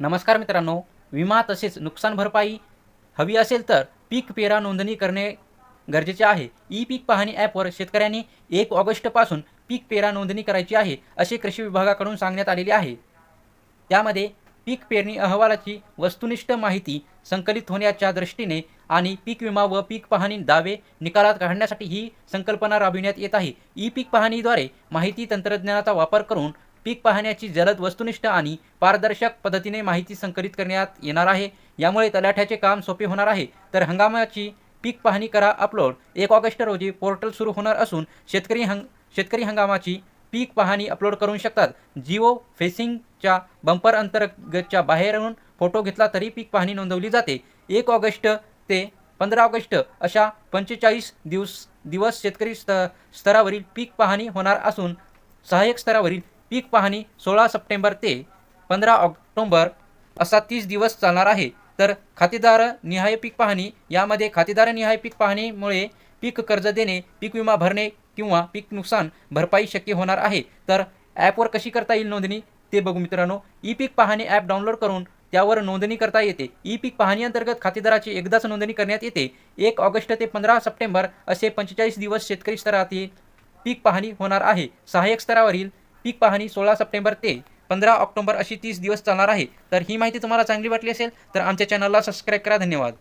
नमस्कार मित्रांनो विमा तसेच नुकसान भरपाई हवी असेल तर पीक पेरा नोंदणी करणे गरजेचे आहे. ई पीक पाहणी ॲपवर शेतकऱ्यांनी एक ऑगस्टपासून पीक पेरा नोंदणी करायची आहे असे कृषी विभागाकडून सांगण्यात आलेले आहे. त्यामध्ये पीक पेरणी अहवालाची वस्तुनिष्ठ माहिती संकलित होण्याच्या दृष्टीने आणि पीक विमा व पीक पाहणी दावे निकालात काढण्यासाठी ही संकल्पना राबविण्यात येत आहे. ई पीक पाहणीद्वारे माहिती तंत्रज्ञानाचा वापर करून पीक पाहण्याची जलद वस्तुनिष्ठ आणि पारदर्शक पद्धतीने माहिती संकलित करण्यात येणार आहे. यामुळे तलाठ्याचे काम सोपे होणार आहे. तर हंगामाची पीक पाहणी करा अपलोड. एक ऑगस्ट रोजी पोर्टल सुरू होणार असून शेतकरी हंग शेतकरी हंगामाची पीक पाहणी अपलोड करू शकतात. जिओ फेसिंगच्या बंपर अंतर्गतच्या बाहेरून फोटो घेतला तरी पीक पाहणी नोंदवली जाते. एक ऑगस्ट ते पंधरा ऑगस्ट अशा पंचेचाळीस दिवस दिवस शेतकरी स्त स्तरावरील पीक पाहणी होणार असून सहाय्यक स्तरावरील पीक पाहणी सोळा सप्टेंबर ते पंधरा ऑक्टोंबर असा तीस दिवस चालणार आहे. तर खातेदार निहाय पीक पाहणी यामध्ये खातेदार निहाय पीक पाहणीमुळे पीक कर्ज देणे पीक विमा भरणे किंवा पीक नुकसान भरपाई शक्य होणार आहे. तर ॲपवर कशी करता येईल नोंदणी? ते बघू मित्रांनो. ई पीक पाहणी ॲप डाउनलोड करून त्यावर नोंदणी करता येते. ई पीक पाहणी अंतर्गत खातेदाराची एकदाच नोंदणी करण्यात येते. एक ऑगस्ट ते पंधरा सप्टेंबर असे पंचेचाळीस दिवस शेतकरी स्तरातील पीक पाहणी होणार आहे. सहाय्यक स्तरावरील पीक पाहणी सोळा सप्टेंबर ते पंधरा ऑक्टोबर अशी तीस दिवस चालणार आहे. तर ही माहिती तुम्हाला चांगली वाटली असेल तर आमच्या चॅनलला सबस्क्राईब करा. धन्यवाद.